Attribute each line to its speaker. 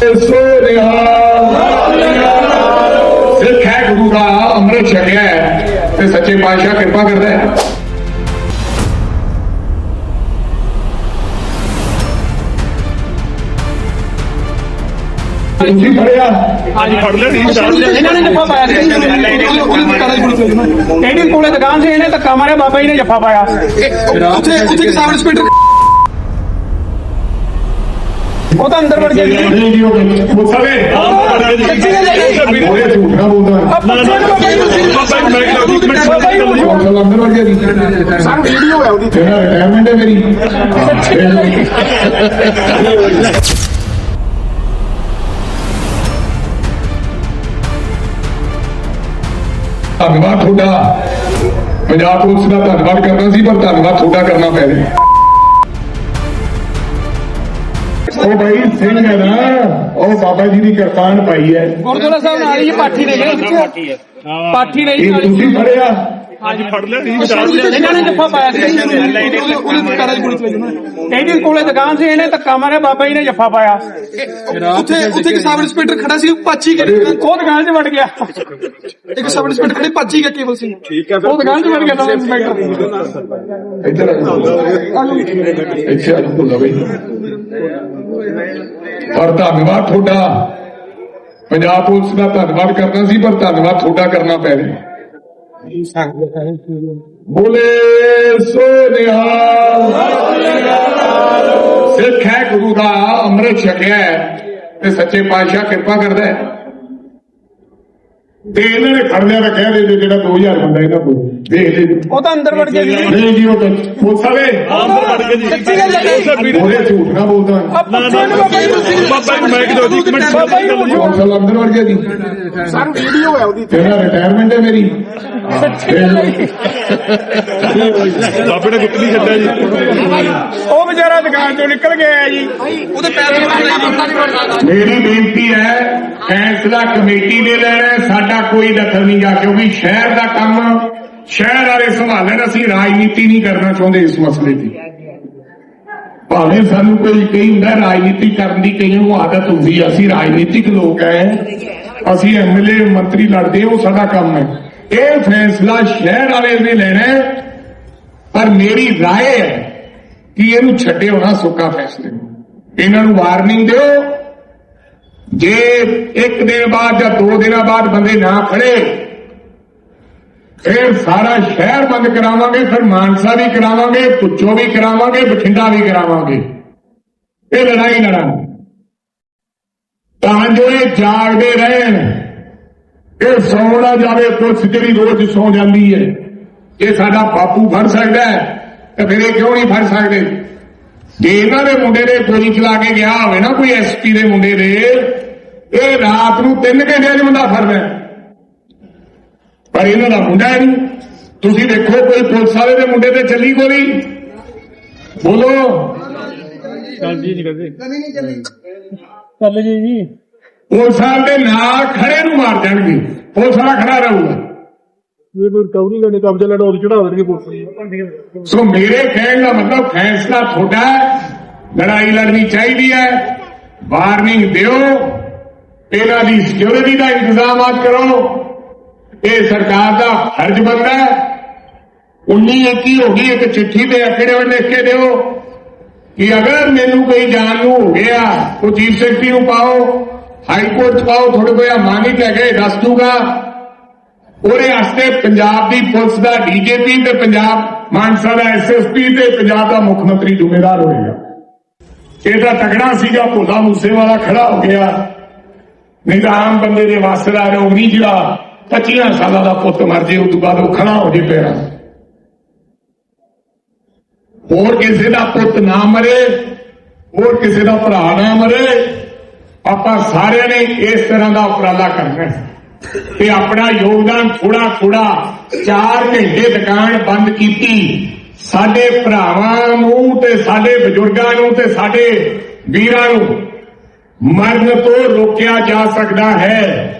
Speaker 1: ਸੋ ਨਿਹਾਲ ਸਿੱਖ ਹੈ ਗੁਰੂ ਦਾ ਅੰਮ੍ਰਿਤ ਛਕਿਆ ਹੈ ਤੇ ਸੱਚੇ ਪਾਤਸ਼ਾਹ ਕਿਰਪਾ ਕਰਦਾ ਹੈ। ਤੁਸੀਂ ਫੜਿਆ
Speaker 2: ਇਹਨਾਂ ਨੇ ਜੱਫਾ ਪਾਇਆ ਸੀ। ਇਹਦੀ ਕੋਲੇ ਦੁਕਾਨ ਸੀ? ਇਹਨੇ ਧੱਕਾ ਮਾਰਿਆ ਬਾਬਾ ਜੀ ਨੇ ਜੱਫਾ ਪਾਇਆ।
Speaker 3: ਉੱਥੇ ਉੱਥੇ ਸਬ ਇੰਸਪੈਕਟਰ
Speaker 2: ਉਹ ਤਾਂ ਅੰਦਰ ਵੜ ਗਿਆ ਜੀ
Speaker 1: ਨਹੀਂ ਜੀ ਉਹ ਮੁਸਲੇ ਉਹਦੇ ਝੂਠ ਨਾ ਬੋਲਦਾ ਚਲ ਅੰਦਰ ਵੜ ਗਿਆ ਜੀ
Speaker 3: ਸਾਨੂੰ ਵੀਡੀਓ ਹੋਇਆ ਉਹਦੀ
Speaker 1: ਤੇਰਾ ਰਿਟਾਇਰਮੈਂਟ ਹੈ ਮੇਰੀ ਧੰਨਵਾਦ ਤੁਹਾਡਾ ਪੰਜਾਬ ਪੁਲਿਸ ਦਾ ਧੰਨਵਾਦ ਕਰਨਾ ਸੀ ਪਰ ਧੰਨਵਾਦ ਤੁਹਾਡਾ ਕਰਨਾ ਪੈ ਰਿਹਾ ਉਹ ਭਾਈ ਸਿੰਘ ਹੈ ਨਾ ਉਹ ਬਾਬਾ ਜੀ ਦੀ ਕਿਰਪਾਨ ਪਾਈ ਹੈ।
Speaker 2: ਗੁਰਦੁਆਰਾ ਸਾਹਿਬ ਨਾਲ ਹੀ ਪਾਠੀ ਨੇ ਜੀ ਪਾਠੀ ਨੇ ਜੀ
Speaker 1: ਇਹ ਤੁਸੀਂ ਫੜਿਆ।
Speaker 2: ਇਹਨਾਂ ਨੇ ਜੱਫਾ ਪਾਇਆ ਸੀ।
Speaker 3: ਉਹਨੇ ਕਾਰਾ ਦੀ ਪੁਲਿਸ ਵਿੱਚ
Speaker 2: ਇਹਦੀ ਕੋਲੇ ਦੁਕਾਨ ਸੀ ਇਹਨੇ ਧੱਕਾ ਮਾਰਿਆ ਬਾਬਾ ਜੀ ਨੇ ਜੱਫਾ ਪਾਇਆ।
Speaker 3: ਉੱਥੇ ਉੱਥੇ ਇੱਕ ਸਬ ਇੰਸਪੈਕਟਰ ਖੜਾ ਸੀ ਪਾਚੀ ਕੇ
Speaker 2: ਉਹ ਦੁਕਾਨ 'ਚ ਵੜ ਗਿਆ।
Speaker 3: ਇੱਕ ਸਬ ਇੰਸਪੈਕਟਰ ਖੜੇ ਪਾਚੀ ਕੇ ਕੇਵਲ ਸਿੰਘ
Speaker 2: ਉਹ ਦੁਕਾਨ 'ਚ ਵੜ ਗਿਆ ਤਾਂ ਇੰਸਪੈਕਟਰ।
Speaker 1: ਇੱਧਰ ਆ। ਇੱਥੇ ਆ ਭੁੱਲਾ ਬਈ ਪਰ ਧੰਨਵਾਦ ਤੁਹਾਡਾ। ਪੰਜਾਬ ਪੁਲਿਸ ਦਾ ਧੰਨਵਾਦ ਕਰਨਾ ਸੀ, ਪਰ ਧੰਨਵਾਦ ਤੁਹਾਡਾ ਕਰਨਾ ਪੈ ਰਿਹਾ। ਬੋਲੇ ਸੋ ਨਿਹਾਲ ਸਿੱਖ ਹੈ ਗੁਰੂ ਦਾ ਅੰਮ੍ਰਿਤ ਛਕਿਆ ਤੇ ਸੱਚੇ ਪਾਤਸ਼ਾਹ ਕਿਰਪਾ ਕਰਦਾ ਹੈ। ਤੇ ਇਹਨਾਂ ਨੇ ਖੜ ਲਿਆ ਤਾਂ ਕਹਿ ਦੇ ਜਿਹੜਾ 2000 ਬੰਦਾ ਇਹਨਾਂ ਕੋਲ। ਦੇਖ ਲੈ।
Speaker 2: ਉਹ ਤਾਂ ਅੰਦਰ ਵੜ ਗਿਆ ਜੀ
Speaker 1: ਨਹੀਂ ਜੀ ਉਹ ਤਾਂ ਪੁਲਿਸ ਵਾਲੇ। ਉਹਦੇ ਝੂਠ ਨਾ ਬੋਲਦਾ। ਚਲ ਅੰਦਰ ਵੜ ਗਿਆ ਜੀ।
Speaker 3: ਸਾਨੂੰ ਵੀਡੀਓ ਹੋਇਆ ਉਹਦੀ।
Speaker 1: ਤੇਰਾ ਰਿਟਾਇਰਮੈਂਟ ਹੈ ਮੇਰੀ।
Speaker 4: ਬਾਬੇ ਨੇ ਨਹੀਂ ਛੱਡਿਆ ਜੀ।
Speaker 2: ਉਹ ਵਿਚਾਰਾ ਦੁਕਾਨ 'ਚੋਂ ਨਿਕਲ ਗਿਆ ਜੀ।
Speaker 3: ਉਹਦੇ ਪੈਰ
Speaker 1: ਮੇਰੀ ਬੇਨਤੀ ਹੈ ਫੈਸਲਾ ਕਮੇਟੀ ਨੇ ਲੈਣਾ ਸਾਡਾ ਕੋਈ ਦਖਲ ਨਹੀਂ ਗਾ ਕਿਉਂਕਿ ਸ਼ਹਿਰ ਦਾ ਕੰਮ ਸ਼ਹਿਰ ਵਾਲੇ ਸੰਭਾਲਣ ਅਸੀਂ ਰਾਜਨੀਤੀ ਨਹੀਂ ਕਰਨਾ ਚਾਹੁੰਦੇ ਇਸ ਮਸਲੇ ਦੀ। ਭਾਵੇਂ ਸਾਨੂੰ ਕੋਈ ਕਹੀ ਹੁੰਦਾ ਰਾਜਨੀਤੀ ਕਰਨ ਦੀ ਕਈਆਂ ਨੂੰ ਆਦਤ ਹੁੰਦੀ ਹੈ ਅਸੀਂ ਰਾਜਨੀਤਿਕ ਲੋਕ ਹੈ ਅਸੀਂ ਐਮਐਲਏ ਮੰਤਰੀ ਲੜਦੇ ਉਹ ਸਾਡਾ ਕੰਮ ਹੈ। ਇਹ ਫੈਸਲਾ ਸ਼ਹਿਰ ਵਾਲੇ ਨੇ ਲੈਣਾ ਹੈ ਪਰ ਮੇਰੀ رائے ਹੈ ਕਿ ਇਹਨੂੰ ਛੱਡਿਓ ਨਾ ਸੁੱਕਾ ਫੈਸਲੇ ਨੂੰ ਇਹਨਾਂ ਨੂੰ ਵਾਰਨਿੰਗ ਦਿਓ ਜੇ ਇੱਕ ਦਿਨ ਬਾਅਦ ਜਾਂ ਦੋ ਦਿਨਾਂ ਬਾਅਦ ਬੰਦੇ ਨਾ ਖੜੇ ਫਿਰ ਸਾਰਾ ਸ਼ਹਿਰ ਬੰਦ ਕਰਾਵਾਂਗੇ ਫਿਰ ਮਾਨਸਾ ਵੀ ਕਰਾਵਾਂਗੇ ਪੁੱਛੋ ਵੀ ਕਰਾਵਾਂਗੇ ਬਠਿੰਡਾ ਵੀ ਕਰਾਵਾਂਗੇ ਇਹ ਲੜਾਈ ਲੜਾਂਗੇ ਤਾਂ ਜੋ ਇਹ ਜਾਗਦੇ ਰਹਿਣ ਇਹ ਸੌਂ ਨਾ ਜਾਵੇ ਪੁਲਿਸ ਜਿਹੜੀ ਰੋਜ਼ ਸੌ ਜਾਂਦੀ ਹੈ ਇਹ ਸਾਡਾ ਬਾਪੂ ਫੜ ਸਕਦਾ ਹੈ ਤਾਂ ਫਿਰ ਇਹ ਕਿਉਂ ਨਹੀਂ ਫੜ ਸਕਦੇ? ਜੇ ਇਹਨਾਂ ਦੇ ਮੁੰਡੇ ਨੇ ਗੋਲੀ ਚਲਾ ਕੇ ਗਿਆ ਹੋਵੇ ਨਾ ਕੋਈ ਐਸਪੀ ਦੇ ਮੁੰਡੇ ਦੇ ਇਹ ਰਾਤ ਨੂੰ 3 ਘੰਟਿਆਂ 'ਚ ਬੰਦਾ ਫੜਦਾ। ਪਰ ਇਹਨਾਂ ਦਾ ਮੁੰਡਾ ਨਹੀਂ। ਤੁਸੀਂ ਦੇਖੋ ਕੋਈ ਪੁਲਿਸ ਵਾਲੇ ਦੇ ਮੁੰਡੇ ਤੇ ਚੱਲੀ ਗੋਲੀ? ਬੋਲੋ।
Speaker 2: ਚੱਲ ਜੀ ਜੀ।
Speaker 1: ਪੁਲਿਸ ਦੇ ਨਾਲ ਖੜੇ ਨੂੰ ਮਾਰ ਜਾਣਗੇ ਪੁਲਿਸ ਖੜਾ ਰਹੂਗਾ।
Speaker 4: ਇਹ ਕੋਈ ਕਵਰੀ ਕਰਨੇ ਕਬਜ਼ਾ ਲੈਣਾ ਉਹ ਚੜਾ ਦੇਣਗੇ ਪੁਲਿਸ
Speaker 1: ਸੋ ਮੇਰੇ ਕਹਿਣ ਦਾ ਮਤਲਬ ਫੈਸਲਾ ਤੁਹਾਡਾ ਲੜਾਈ ਲੜਨੀ ਚਾਹੀਦੀ ਹੈ। ਵਾਰਨਿੰਗ ਦਿਓ। ਇਹਨਾਂ ਦੀ ਸਿਕਿਉਰਿਟੀ ਦਾ ਇੰਤਜ਼ਾਮਾਤ ਕਰੋ। ਇਹ ਸਰਕਾਰ ਦਾ ਫਰਜ਼ ਬਣਦਾ ਹੈ। 19 21 ਹੋ ਗਈ ਇੱਕ ਚਿੱਠੀ ਤੇ ਅਕੜੇ ਲਿਖ ਕੇ ਦਿਓ ਕਿ ਅਗਰ ਮੈਨੂੰ ਕੋਈ ਜਾਣ ਨੂੰ ਹੋ ਗਿਆ ਉਹ ਚੀਫ ਸੈਕਟਰੀ ਨੂੰ ਪਾਓ ਹਾਈ ਕੋਰਟ 'ਚ ਪਾਓ ਥੋੜੇ ਕੋਈ ਮਾਨਿਤ ਹੈਗੇ ਦੱਸ ਦੂਗਾ। ਉਹਦੇ ਵਾਸਤੇ ਪੰਜਾਬ ਦੀ ਪੁਲਿਸ ਦਾ ਡੀਜੀਪੀ ਤੇ ਪੰਜਾਬ ਮਾਨਸਾ ਦਾ ਐਸਐਸਪੀ ਤੇ ਪੰਜਾਬ ਦਾ ਮੁੱਖ ਮੰਤਰੀ ਜ਼ਿੰਮੇਦਾਰ ਹੋਏਗਾ। ਇਹ ਤਗੜਾ ਸੀਗਾ, ਭੋਲਾ ਮੂਸੇ ਵਾਲਾ ਖੜਾ ਹੋ ਗਿਆ। ਨਹੀਂ ਤਾਂ ਆਮ ਬੰਦੇ ਦੇ ਵਾਸਤੇ ਦਾ ਜਿਹੜਾ 25 ਸਾਲਾਂ ਦਾ ਪੁੱਤ ਮਰ ਜੇ, ਉਸ ਤੋਂ ਬਾਅਦ ਉਹ ਖੜਾ ਹੋ ਜੇ ਪੈਰਾਂ ਹੋਰ ਕਿਸੇ ਦਾ ਪੁੱਤ ਨਾ ਮਰੇ, ਹੋਰ ਕਿਸੇ ਦਾ ਭਰਾ ਨਾ ਮਰੇ ਆਪਾਂ ਸਾਰਿਆਂ ਨੇ ਇਸ ਤਰ੍ਹਾਂ ਦਾ ਉਪਰਾਲਾ ਕਰਨਾ ਹੈ। ਤੇ ਆਪਣਾ ਯੋਗਦਾਨ ਥੋੜਾ ਥੋੜਾ 4 ਘੰਟੇ ਦੁਕਾਨ ਬੰਦ ਕੀਤੀ। ਸਾਡੇ ਭਰਾਵਾਂ ਨੂੰ ਤੇ ਸਾਡੇ ਬਜ਼ੁਰਗਾਂ ਨੂੰ ਤੇ ਸਾਡੇ ਵੀਰਾਂ ਨੂੰ ਮਰਨ ਤੋਂ ਰੋਕਿਆ ਜਾ ਸਕਦਾ ਹੈ।